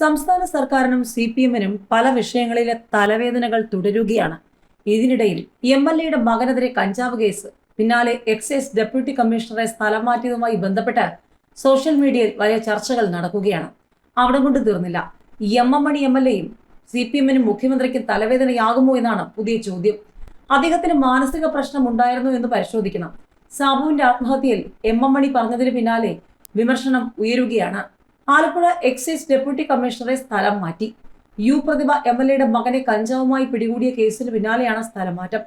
സംസ്ഥാന സർക്കാരിനും C P എമ്മിനും പല വിഷയങ്ങളിലെ തലവേദനകൾ തുടരുകയാണ്. ഇതിനിടയിൽ എം എൽ എയുടെ മകനെതിരെ കഞ്ചാവ് കേസ് പിന്നാലെ എക്സൈസ് ഡെപ്യൂട്ടി കമ്മീഷണറെ സ്ഥലം മാറ്റിയതുമായി ബന്ധപ്പെട്ട് സോഷ്യൽ മീഡിയയിൽ വലിയ ചർച്ചകൾ നടക്കുകയാണ്. അവിടെ കൊണ്ട് തീർന്നില്ല. M M Mani M L എയും സി പി എമ്മിനും മുഖ്യമന്ത്രിക്കും തലവേദനയാകുമോ എന്നാണ് പുതിയ ചോദ്യം. അദ്ദേഹത്തിന് മാനസിക പ്രശ്നം ഉണ്ടായിരുന്നു എന്ന് പരിശോധിക്കണം. സാബുവിന്റെ ആത്മഹത്യയിൽ എം എം മണി പറഞ്ഞതിന് പിന്നാലെ വിമർശനം ഉയരുകയാണ്. ആലപ്പുഴ എക്സൈസ് ഡെപ്യൂട്ടി കമ്മീഷണറെ സ്ഥലം മാറ്റി. യു പ്രതിഭ എം എൽ എയുടെ മകനെ കഞ്ചാവുമായി പിടികൂടിയ കേസിന് പിന്നാലെയാണ് സ്ഥലം മാറ്റം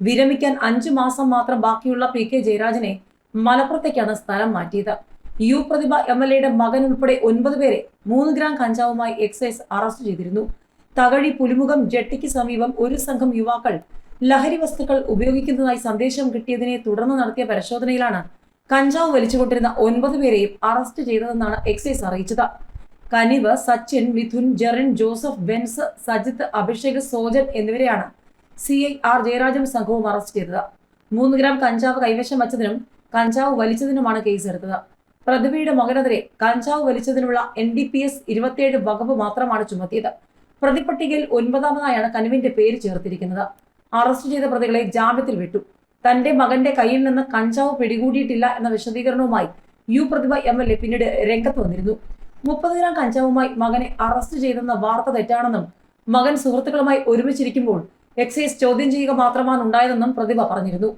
വിരമിക്കാൻ അഞ്ചു മാസം മാത്രം ബാക്കിയുള്ള പി കെ ജയരാജനെ മലപ്പുറത്തേക്കാണ് സ്ഥലം മാറ്റിയത്. യു പ്രതിഭ എം എൽ എയുടെ മകൻ ഉൾപ്പെടെ ഒൻപത് പേരെ മൂന്ന് ഗ്രാം കഞ്ചാവുമായി എക്സൈസ് അറസ്റ്റ് ചെയ്തിരുന്നു. തകഴി പുലിമുഖം ജെട്ടിക്ക് സമീപം ഒരു സംഘം യുവാക്കൾ ലഹരി വസ്തുക്കൾ ഉപയോഗിക്കുന്നതായി സന്ദേശം കിട്ടിയതിനെ തുടർന്ന് നടത്തിയ പരിശോധനയിലാണ് കഞ്ചാവ് വലിച്ചുകൊണ്ടിരുന്ന ഒൻപത് പേരെയും അറസ്റ്റ് ചെയ്തതെന്നാണ് എക്സൈസ് അറിയിച്ചത്. കനിവ് സച്ചിൻ മിഥുൻ ജെറിൻ ജോസഫ് ബെൻസ് സജിത്ത് അഭിഷേക് സോജൻ എന്നിവരെയാണ് സി ഐ ആർ ജയരാജൻ സംഘവും അറസ്റ്റ് ചെയ്തത്. മൂന്ന് ഗ്രാം കഞ്ചാവ് കൈവശം വച്ചതിനും കഞ്ചാവ് വലിച്ചതിനുമാണ് കേസെടുത്തത്. പ്രതിഭയുടെ മകനെതിരെ കഞ്ചാവ് വലിച്ചതിനുള്ള എൻ ഡി പി എസ് ഇരുപത്തിയേഴ് വകുപ്പ് മാത്രമാണ് ചുമത്തിയത്. പ്രതിപട്ടികയിൽ ഒൻപതാമതായാണ് കനുവിന്റെ പേര് ചേർത്തിരിക്കുന്നത്. അറസ്റ്റ് ചെയ്ത പ്രതികളെ ജാമ്യത്തിൽ വിട്ടു. തന്റെ മകന്റെ കയ്യിൽ നിന്ന് കഞ്ചാവ് പിടികൂടിയിട്ടില്ല എന്ന വിശദീകരണവുമായി U Prathibha M L A പിന്നീട് രംഗത്ത് വന്നിരുന്നു. മുപ്പത് ഗ്രാം കഞ്ചാവുമായി മകനെ അറസ്റ്റ് ചെയ്തെന്ന വാർത്ത തെറ്റാണെന്നും മകൻ സുഹൃത്തുക്കളുമായി ഒരുമിച്ചിരിക്കുമ്പോൾ എക്സൈസ് ചോദ്യം ചെയ്യുക മാത്രമാണ് ഉണ്ടായതെന്നും പ്രതിഭ പറഞ്ഞിരുന്നു.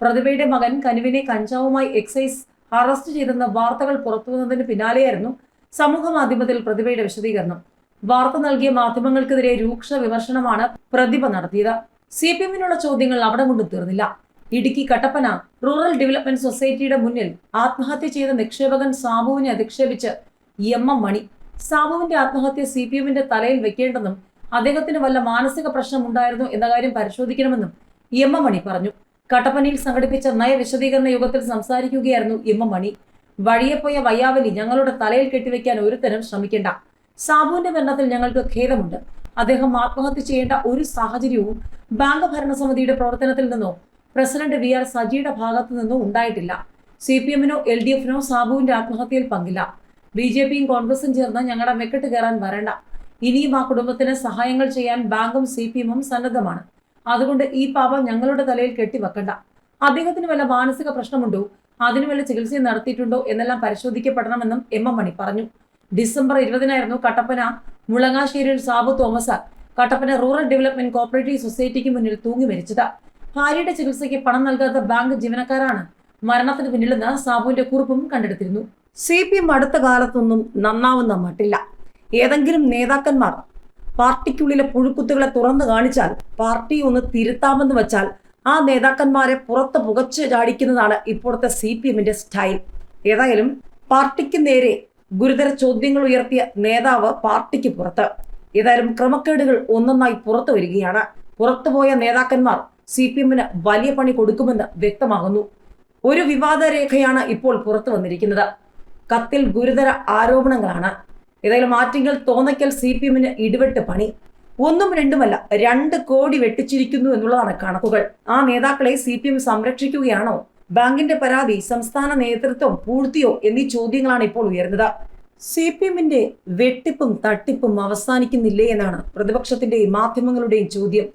പ്രതിഭയുടെ മകൻ കനുവിനെ കഞ്ചാവുമായി എക്സൈസ് അറസ്റ്റ് ചെയ്തെന്ന വാർത്തകൾ പുറത്തുവന്നതിന് പിന്നാലെയായിരുന്നു സമൂഹ മാധ്യമത്തിൽ പ്രതിഭയുടെ വിശദീകരണം. വാർത്ത നൽകിയ മാധ്യമങ്ങൾക്കെതിരെ രൂക്ഷ വിമർശനമാണ് പ്രതിഭ നടത്തിയത്. സി പി എമ്മിനുള്ള ചോദ്യങ്ങൾ അവിടെ കൊണ്ടു തീർന്നില്ല. ഇടുക്കി കട്ടപ്പന റൂറൽ ഡെവലപ്മെന്റ് സൊസൈറ്റിയുടെ മുന്നിൽ ആത്മഹത്യ ചെയ്ത നിക്ഷേപകൻ സാബുവിനെ അധിക്ഷേപിച്ച് എം എം മണി. സാബുവിന്റെ ആത്മഹത്യ സി പി എമ്മിന്റെ തലയിൽ വെക്കേണ്ടെന്നും അദ്ദേഹത്തിന് വല്ല മാനസിക പ്രശ്നം ഉണ്ടായിരുന്നു എന്ന കാര്യം പരിശോധിക്കണമെന്നും എം എം മണി പറഞ്ഞു. കട്ടപ്പനയിൽ സംഘടിപ്പിച്ച നയവിശദീകരണ യോഗത്തിൽ സംസാരിക്കുകയായിരുന്നു എം എം മണി. വഴിയെ പോയ വയ്യാവലി ഞങ്ങളുടെ തലയിൽ കെട്ടിവെക്കാൻ ഒരുത്തരം ശ്രമിക്കേണ്ട. സാബുവിന്റെ മരണത്തിൽ ഞങ്ങൾക്ക് ഖേദമുണ്ട്. അദ്ദേഹം ആത്മഹത്യ ചെയ്യേണ്ട ഒരു സാഹചര്യവും ബാങ്ക് ഭരണസമിതിയുടെ പ്രവർത്തനത്തിൽ നിന്നോ പ്രസിഡന്റ് വി ആർ സജിയുടെ ഭാഗത്തു നിന്നും ഉണ്ടായിട്ടില്ല. സി പി എമ്മിനോ എൽ ഡി എഫിനോ സാബുവിന്റെ ആത്മഹത്യയിൽ പങ്കില്ല. ബി ജെ പിയും കോൺഗ്രസും ചേർന്ന് ഞങ്ങളുടെ മെക്കെട്ട് കയറാൻ വരണ്ട. ഇനിയും ആ കുടുംബത്തിന് സഹായങ്ങൾ ചെയ്യാൻ ബാങ്കും സി പി എമ്മും സന്നദ്ധമാണ്. അതുകൊണ്ട് ഈ പാപം ഞങ്ങളുടെ തലയിൽ കെട്ടിവെക്കണ്ട. അദ്ദേഹത്തിന് വല്ല മാനസിക പ്രശ്നമുണ്ടോ? അതിന് വല്ല ചികിത്സയും നടത്തിയിട്ടുണ്ടോ? എന്നെല്ലാം പരിശോധിക്കപ്പെടണമെന്നും എം എം മണി പറഞ്ഞു. ഡിസംബർ ഇരുപതിനായിരുന്നു Kattappana മുളങ്ങാശ്ശേരിയിൽ Sabu Thomas Kattappana rural development cooperative സൊസൈറ്റിക്ക് മുന്നിൽ തൂങ്ങി മരിച്ചത്. ഭാര്യയുടെ ചികിത്സയ്ക്ക് പണം നൽകാത്ത ബാങ്ക് ജീവനക്കാരാണ് മരണത്തിന് പിന്നിലെന്ന് സാബുവിന്റെ കുറിപ്പും കണ്ടെടുത്തിരുന്നു. സി പി എം അടുത്ത കാലത്തൊന്നും നന്നാവുന്ന മട്ടില്ല. ഏതെങ്കിലും നേതാക്കന്മാർ പാർട്ടിക്കുള്ളിലെ പുഴുക്കുത്തുകളെ തുറന്നു കാണിച്ചാൽ പാർട്ടി ഒന്ന് തിരുത്താമെന്ന് വെച്ചാൽ ആ നേതാക്കന്മാരെ പുറത്ത് പുകച്ച് ചാടിക്കുന്നതാണ് ഇപ്പോഴത്തെ സി പി എമ്മിന്റെ സ്റ്റൈൽ. ഏതായാലും പാർട്ടിക്ക് നേരെ ഗുരുതര ചോദ്യങ്ങൾ ഉയർത്തിയ നേതാവ് പാർട്ടിക്ക് പുറത്ത്. ഏതായാലും ക്രമക്കേടുകൾ ഒന്നൊന്നായി പുറത്തു വരികയാണ്. പുറത്തുപോയ നേതാക്കന്മാർ സി പി എമ്മിന് വലിയ പണി കൊടുക്കുമെന്ന് വ്യക്തമാകുന്നു. ഒരു വിവാദ രേഖയാണ് ഇപ്പോൾ പുറത്തു വന്നിരിക്കുന്നത്. കത്തിൽ ഗുരുതര ആരോപണങ്ങളാണ്. ഏതായാലും ആറ്റിങ്ങൽ തോന്നയ്ക്കൽ സി പി എമ്മിന് ഇടിവെട്ട് പണി. ഒന്നും രണ്ടുമല്ല രണ്ട് കോടി വെട്ടിച്ചിരിക്കുന്നു എന്നുള്ളതാണ് കണക്കുകൾ. ആ നേതാക്കളെ സി പി എം സംരക്ഷിക്കുകയാണോ? ബാങ്കിന്റെ പരാതി സംസ്ഥാന നേതൃത്വം പൂഴ്ത്തിയോ എന്നീ ചോദ്യങ്ങളാണ് ഇപ്പോൾ ഉയർന്നത് സി പി എമ്മിന്റെ വെട്ടിപ്പും തട്ടിപ്പും അവസാനിക്കുന്നില്ലേ എന്നാണ് പ്രതിപക്ഷത്തിന്റെയും മാധ്യമങ്ങളുടെയും ചോദ്യം.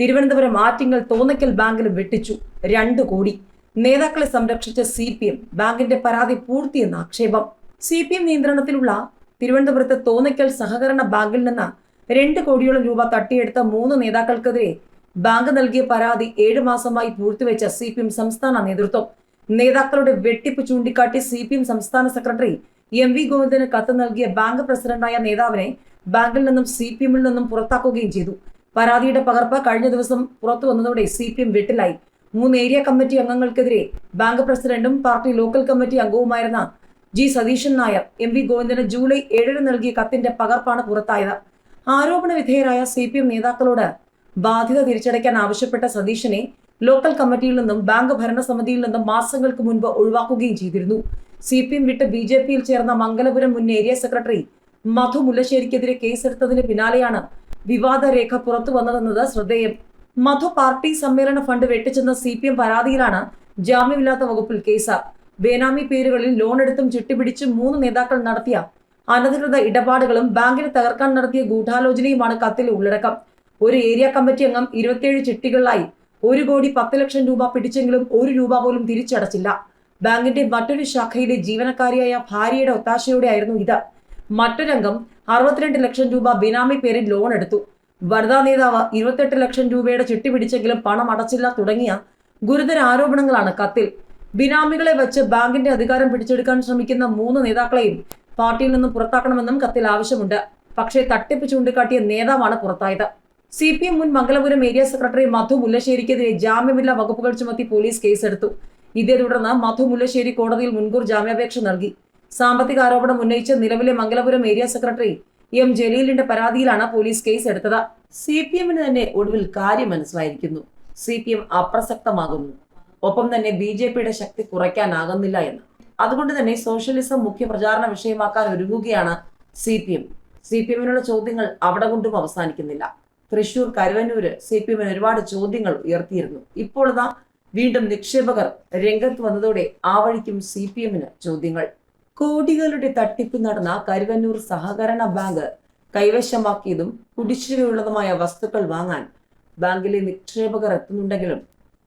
തിരുവനന്തപുരം ആറ്റിങ്ങൽ തോന്നയ്ക്കൽ ബാങ്കിലും വെട്ടിച്ചു രണ്ട് കോടി. നേതാക്കളെ സംരക്ഷിച്ച സി പി എം ബാങ്കിന്റെ പരാതി പൂർത്തിയെന്ന ആക്ഷേപം. സി പി എം നിയന്ത്രണത്തിലുള്ള തിരുവനന്തപുരത്ത് തോന്നയ്ക്കൽ സഹകരണ ബാങ്കിൽ നിന്ന് രണ്ട് കോടിയോളം രൂപ തട്ടിയെടുത്ത മൂന്ന് നേതാക്കൾക്കെതിരെ ബാങ്ക് നൽകിയ പരാതി ഏഴു മാസമായി പൂർത്തിവെച്ച സി പി എം സംസ്ഥാന നേതൃത്വം. നേതാക്കളുടെ വെട്ടിപ്പ് ചൂണ്ടിക്കാട്ടി സി പി എം സംസ്ഥാന സെക്രട്ടറി എം വി ഗോവിന്ദന് കത്ത് നൽകിയ ബാങ്ക് പ്രസിഡന്റായ നേതാവിനെ ബാങ്കിൽ നിന്നും സി പി എമ്മിൽ നിന്നും പുറത്താക്കുകയും ചെയ്തു. പരാതിയുടെ പകർപ്പ് കഴിഞ്ഞ ദിവസം പുറത്തു വന്നതോടെ സി പി എം വെട്ടിലായി. മൂന്ന് ഏരിയ കമ്മിറ്റി അംഗങ്ങൾക്കെതിരെ ബാങ്ക് പ്രസിഡന്റും party local committee അംഗവുമായിരുന്ന G Satheesan Nair M V Govindan July ഏഴിന് നൽകിയ കത്തിന്റെ പകർപ്പാണ് പുറത്തായത്. ആരോപണ വിധേയരായ സി പി എം നേതാക്കളോട് ബാധ്യത തിരിച്ചടയ്ക്കാൻ ആവശ്യപ്പെട്ട സതീശനെ ലോക്കൽ കമ്മിറ്റിയിൽ നിന്നും ബാങ്ക് ഭരണസമിതിയിൽ നിന്നും മാസങ്ങൾക്ക് മുൻപ് ഒഴിവാക്കുകയും ചെയ്തിരുന്നു. സി പി എം വിട്ട് ബി ജെ പിയിൽ ചേർന്ന മംഗലപുരം മുൻ ഏരിയ സെക്രട്ടറി മധു മുല്ലശ്ശേരിക്കെതിരെ കേസെടുത്തതിന് പിന്നാലെയാണ് വിവാദ രേഖ പുറത്തു വന്നതെന്നത് ശ്രദ്ധേയം. മധു പാർട്ടി സമ്മേളന ഫണ്ട് വെട്ടിച്ചെന്ന സി പി എം പരാതിയിലാണ് ജാമ്യമില്ലാത്ത വകുപ്പിൽ കേസ്. ബേനാമി പേരുകളിൽ ലോൺ എടുത്തും ചിട്ടിപിടിച്ചും മൂന്ന് നേതാക്കൾ നടത്തിയ അനധികൃത ഇടപാടുകളും ബാങ്കിനെ തകർക്കാൻ നടത്തിയ ഗൂഢാലോചനയുമാണ് കത്തിൽ ഉള്ളടക്കം. ഒരു ഏരിയ കമ്മിറ്റി അംഗം ഇരുപത്തിയേഴ് ചിട്ടികളിലായി ഒരു കോടി പത്ത് ലക്ഷം രൂപ പിടിച്ചെങ്കിലും ഒരു രൂപ പോലും തിരിച്ചടച്ചില്ല. ബാങ്കിന്റെ മറ്റൊരു ശാഖയിലെ ജീവനക്കാരിയായ ഭാര്യയുടെ ഒത്താശയോടെയായിരുന്നു ഇത്. മറ്റൊരംഗം അറുപത്തിരണ്ട് ലക്ഷം രൂപ ബിനാമി പേരിൽ ലോൺ എടുത്തു. വനിതാ നേതാവ് ഇരുപത്തെട്ട് ലക്ഷം രൂപയുടെ ചിട്ടി പിടിച്ചെങ്കിലും പണം അടച്ചില്ല തുടങ്ങിയ ഗുരുതര ആരോപണങ്ങളാണ് കത്തിൽ. ബിനാമികളെ വെച്ച് ബാങ്കിന്റെ അധികാരം പിടിച്ചെടുക്കാൻ ശ്രമിക്കുന്ന മൂന്ന് നേതാക്കളെയും പാർട്ടിയിൽ നിന്ന് പുറത്താക്കണമെന്നും കത്തിൽ ആവശ്യമുണ്ട്. പക്ഷേ തട്ടിപ്പ് ചൂണ്ടിക്കാട്ടിയ നേതാവാണ് പുറത്തായത്. സി പി എം മുൻ മംഗലപുരം ഏരിയ സെക്രട്ടറി മധു മുല്ലശ്ശേരിക്കെതിരെ ജാമ്യമില്ലാ വകുപ്പുകൾ ചുമത്തി പോലീസ് കേസെടുത്തു. ഇതേ തുടർന്ന് മധു മുല്ലശ്ശേരി കോടതിയിൽ മുൻകൂർ ജാമ്യാപേക്ഷ നൽകി. സാമ്പത്തിക ആരോപണം ഉന്നയിച്ച് നിലവിലെ മംഗലപുരം ഏരിയ സെക്രട്ടറി എം ജലീലിന്റെ പരാതിയിലാണ് പോലീസ് കേസ് എടുത്തത്. സി പി എമ്മിന് തന്നെ ഒടുവിൽ കാര്യം മനസ്സിലായിരിക്കുന്നു. സി പി എം അപ്രസക്തമാകുന്നു. ഒപ്പം തന്നെ ബി ജെ പിയുടെ ശക്തി കുറയ്ക്കാനാകുന്നില്ല എന്ന്. അതുകൊണ്ട് തന്നെ സോഷ്യലിസം മുഖ്യ പ്രചാരണ വിഷയമാക്കാൻ ഒരുങ്ങുകയാണ് C P M C P എമ്മിനുള്ള ചോദ്യങ്ങൾ അവിടെ കൊണ്ടും അവസാനിക്കുന്നില്ല. തൃശൂർ കരുവന്നൂര് സി പി എമ്മിന് ഒരുപാട് ചോദ്യങ്ങൾ ഉയർത്തിയിരുന്നു. ഇപ്പോൾ വീണ്ടും നിക്ഷേപകർ രംഗത്ത് വന്നതോടെ ആ വഴിക്കും സി പി എമ്മിന് ചോദ്യങ്ങൾ. കോടികളുടെ തട്ടിപ്പ് നടന്ന കരുവന്നൂർ സഹകരണ ബാങ്ക് കൈവശമാക്കിയതും കുടിശ്ശികയുള്ളതുമായ വസ്തുക്കൾ വാങ്ങാൻ ബാങ്കിലെ നിക്ഷേപകർ എത്തുന്നുണ്ടെങ്കിലും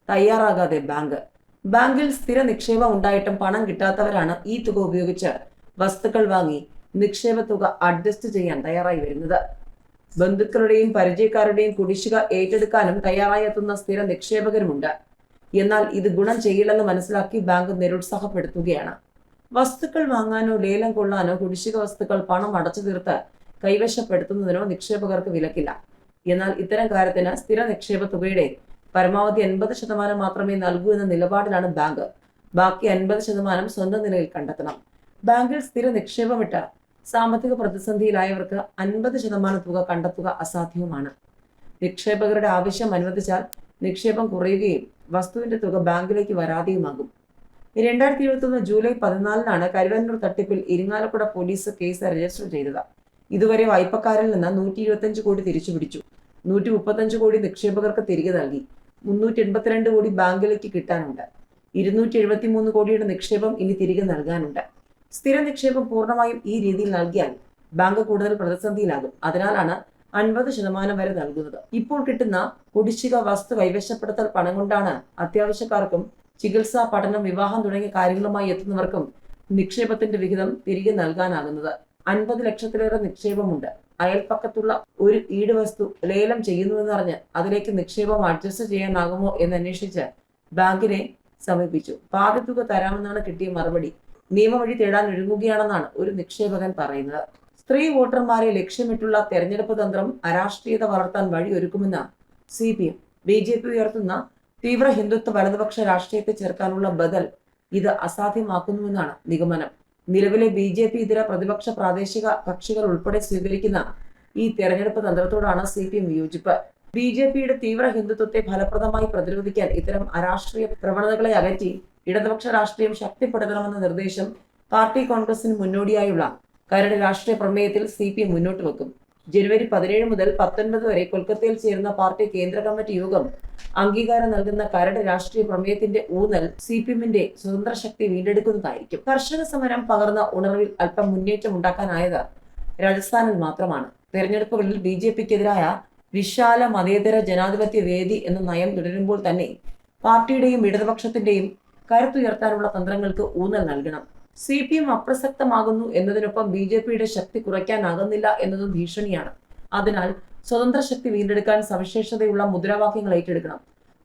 തയ്യാറാകാതെ ബാങ്ക്. ബാങ്കിൽ സ്ഥിര നിക്ഷേപം ഉണ്ടായിട്ടും പണം കിട്ടാത്തവരാണ് ഈ തുക ഉപയോഗിച്ച് വസ്തുക്കൾ വാങ്ങി നിക്ഷേപ തുക അഡ്ജസ്റ്റ് ചെയ്യാൻ തയ്യാറായി വരുന്നത്. ബന്ധുക്കളുടെയും പരിചയക്കാരുടെയും കുടിശ്ശിക ഏറ്റെടുക്കാനും തയ്യാറായി എത്തുന്ന സ്ഥിര നിക്ഷേപകരുമുണ്ട്. എന്നാൽ ഇത് ഗുണം ചെയ്യില്ലെന്ന് മനസ്സിലാക്കി ബാങ്ക് നിരുത്സാഹപ്പെടുത്തുകയാണ്. വസ്തുക്കൾ വാങ്ങാനോ ലേലം കൊള്ളാനോ കുടിശ്ശിക വസ്തുക്കൾ പണം അടച്ചു തീർത്ത് കൈവശപ്പെടുത്തുന്നതിനോ നിക്ഷേപകർക്ക് വിലക്കില്ല. എന്നാൽ ഇത്തരം കാര്യത്തിന് സ്ഥിര നിക്ഷേപ തുകയുടെ പരമാവധി എൺപത് ശതമാനം മാത്രമേ നൽകൂ എന്ന നിലപാടിലാണ് ബാങ്ക്. ബാക്കി അൻപത് ശതമാനം സ്വന്തം നിലയിൽ കണ്ടെത്തണം. ബാങ്കിൽ സ്ഥിര നിക്ഷേപമിട്ട് സാമ്പത്തിക പ്രതിസന്ധിയിലായവർക്ക് അൻപത് ശതമാനം തുക കണ്ടെത്തുക അസാധ്യവുമാണ്. നിക്ഷേപകരുടെ ആവശ്യം അനുവദിച്ചാൽ നിക്ഷേപം കുറയുകയും വസ്തുവിന്റെ തുക ബാങ്കിലേക്ക് വരാതെയുമാകും. രണ്ടായിരത്തി ഇരുപത്തൊന്ന് ജൂലൈ പതിനാലിനാണ് കരുവന്നൂർ തട്ടിപ്പിൽ ഇരിങ്ങാലക്കുട പോലീസ് കേസ് രജിസ്റ്റർ ചെയ്തത്. ഇതുവരെ വായ്പക്കാരിൽ നിന്ന് നൂറ്റി ഇരുപത്തഞ്ച് കോടി തിരിച്ചുപിടിച്ചു. നൂറ്റി മുപ്പത്തഞ്ച് കോടി നിക്ഷേപകർക്ക് തിരികെ നൽകി. മുന്നൂറ്റി എൺപത്തിരണ്ട് കോടി ബാങ്കിലേക്ക് കിട്ടാനുണ്ട്. ഇരുന്നൂറ്റി എഴുപത്തി മൂന്ന് കോടിയുടെ നിക്ഷേപം ഇനി തിരികെ നൽകാനുണ്ട്. സ്ഥിര നിക്ഷേപം പൂർണമായും ഈ രീതിയിൽ നൽകിയാൽ ബാങ്ക് കൂടുതൽ പ്രതിസന്ധിയിലാകും. അതിനാലാണ് അൻപത് ശതമാനം വരെ നൽകുന്നത്. ഇപ്പോൾ കിട്ടുന്ന കുടിശ്ശിക വസ്തു കൈവശപ്പെടുത്തൽ പണം കൊണ്ടാണ് അത്യാവശ്യക്കാർക്കും ചികിത്സ പഠനം വിവാഹം തുടങ്ങിയ കാര്യങ്ങളുമായി എത്തുന്നവർക്കും നിക്ഷേപത്തിന്റെ വിഹിതം തിരികെ നൽകാനാകുന്നത്. അൻപത് ലക്ഷത്തിലേറെ നിക്ഷേപമുണ്ട്. അയൽപ്പക്കത്തുള്ള ഒരു ഈട് വസ്തു ലേലം ചെയ്യുന്നുവെന്നറിഞ്ഞ് അതിലേക്ക് നിക്ഷേപം അഡ്ജസ്റ്റ് ചെയ്യാനാകുമോ എന്ന് അന്വേഷിച്ച് ബാങ്കിനെ സമീപിച്ചു. പാതി തുക തരാമെന്നാണ് കിട്ടിയ മറുപടി. നിയമവഴി തേടാൻ ഒരുങ്ങുകയാണെന്നാണ് ഒരു നിക്ഷേപകൻ പറയുന്നത്. സ്ത്രീ വോട്ടർമാരെ ലക്ഷ്യമിട്ടുള്ള തെരഞ്ഞെടുപ്പ് തന്ത്രം അരാഷ്ട്രീയത വളർത്താൻ വഴിയൊരുക്കുമെന്ന് C P M. B J P ഉയർത്തുന്ന തീവ്ര ഹിന്ദുത്വ വലതുപക്ഷ രാഷ്ട്രീയത്തെ ചേർക്കാനുള്ള ബദൽ ഇത് അസാധ്യമാക്കുന്നുവെന്നാണ് നിഗമനം. നിലവിലെ ബി ജെ പി ഇതര പ്രതിപക്ഷ പ്രാദേശിക കക്ഷികൾ ഉൾപ്പെടെ സ്വീകരിക്കുന്ന ഈ തെരഞ്ഞെടുപ്പ് തന്ത്രത്തോടാണ് സി പി എം വിയോജിപ്പ് ബി ജെ പിയുടെ തീവ്ര ഹിന്ദുത്വത്തെ ഫലപ്രദമായി പ്രതിരോധിക്കാൻ ഇത്തരം അരാഷ്ട്രീയ പ്രവണതകളെ അകറ്റി ഇടതുപക്ഷ രാഷ്ട്രീയം ശക്തിപ്പെടുത്തണമെന്ന നിർദ്ദേശം പാർട്ടി കോൺഗ്രസിന് മുന്നോടിയായുള്ള കരട് രാഷ്ട്രീയ പ്രമേയത്തിൽ സി പി എം മുന്നോട്ട് വെക്കും. ജനുവരി പതിനേഴ് മുതൽ പത്തൊൻപത് വരെ കൊൽക്കത്തയിൽ ചേരുന്ന പാർട്ടി കേന്ദ്ര കമ്മിറ്റി യോഗം അംഗീകാരം നൽകുന്ന കരട് രാഷ്ട്രീയ പ്രമേയത്തിന്റെ ഊന്നൽ സി പി എമ്മിന്റെ സ്വതന്ത്ര ശക്തി വീണ്ടെടുക്കുന്നതായിരിക്കും. കർഷക സമരം പകർന്ന ഉണർവിൽ അല്പം മുന്നേറ്റം ഉണ്ടാക്കാനായത് രാജസ്ഥാനിൽ മാത്രമാണ്. തെരഞ്ഞെടുപ്പുകളിൽ ബി ജെ പിക്കെതിരായ വിശാല മതേതര ജനാധിപത്യ വേദി എന്ന നയം തുടരുമ്പോൾ തന്നെ പാർട്ടിയുടെയും ഇടതുപക്ഷത്തിന്റെയും കരുത്തുയർത്താനുള്ള തന്ത്രങ്ങൾക്ക് ഊന്നൽ നൽകണം. സി പി എം അപ്രസക്തമാകുന്നു എന്നതിനൊപ്പം ബി ജെ പിയുടെ ശക്തി കുറയ്ക്കാനാകുന്നില്ല എന്നതും ഭീഷണിയാണ്. അതിനാൽ സ്വതന്ത്ര ശക്തി വീണ്ടെടുക്കാൻ സവിശേഷതയുള്ള മുദ്രാവാക്യങ്ങൾ ഏറ്റെടുക്കണം.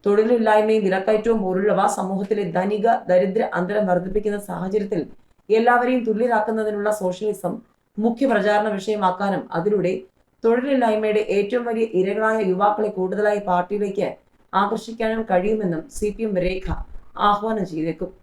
തൊഴിലില്ലായ്മയും വിലക്കയറ്റവും പോലുള്ളവ സമൂഹത്തിലെ ധനിക ദരിദ്ര അന്തരം വർദ്ധിപ്പിക്കുന്ന സാഹചര്യത്തിൽ എല്ലാവരെയും തുല്യരാക്കുന്നതിനുള്ള സോഷ്യലിസം മുഖ്യ പ്രചാരണ വിഷയമാക്കാനും അതിലൂടെ തൊഴിലില്ലായ്മയുടെ ഏറ്റവും വലിയ ഇരകളായ യുവാക്കളെ കൂടുതലായി പാർട്ടിയിലേക്ക് ആകർഷിക്കാനും കഴിയുമെന്നും സി പി എം രേഖ ആഹ്വാനം ചെയ്തേക്കും.